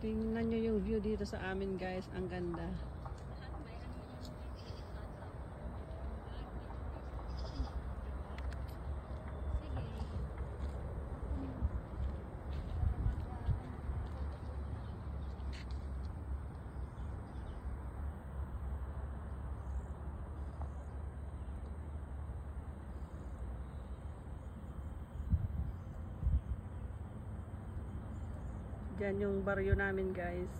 Tingnan nyo yung view dito sa amin guys. Ang ganda. Diyan yung baryo namin guys.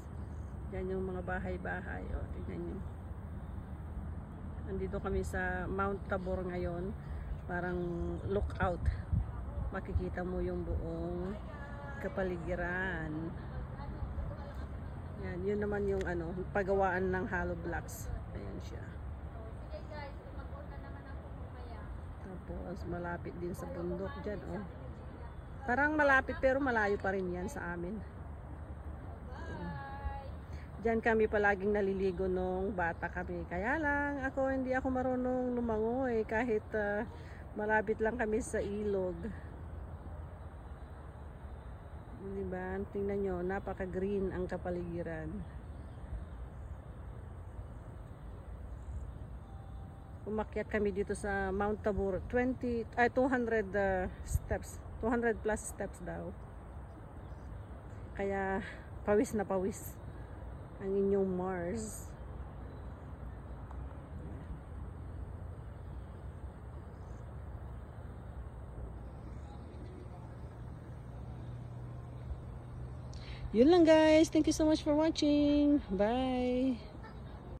Diyan yung mga bahay-bahay. O, tingnan nyo. Andito kami sa Mount Tabor ngayon. Parang lookout. Makikita mo yung buong kapaligiran. Yan, yun naman yung ano, pagawaan ng hollow blocks. Ayan siya. Tapos malapit din sa bundok dyan, oh. Parang malapit pero malayo pa rin yan sa amin. Diyan kami palaging naliligo nung bata kami. Kaya lang, ako hindi ako marunong lumangoy kahit ah, malapit lang kami sa ilog. Di ba? Tingnan nyo, napaka-green ang kapaligiran. Umakyat kami dito sa Mount Tabor. 20, ay 200 ah, steps. 200 plus steps daw. Kaya pawis na pawis ang inyong Mars. Yun lang guys. Thank you so much for watching. Bye.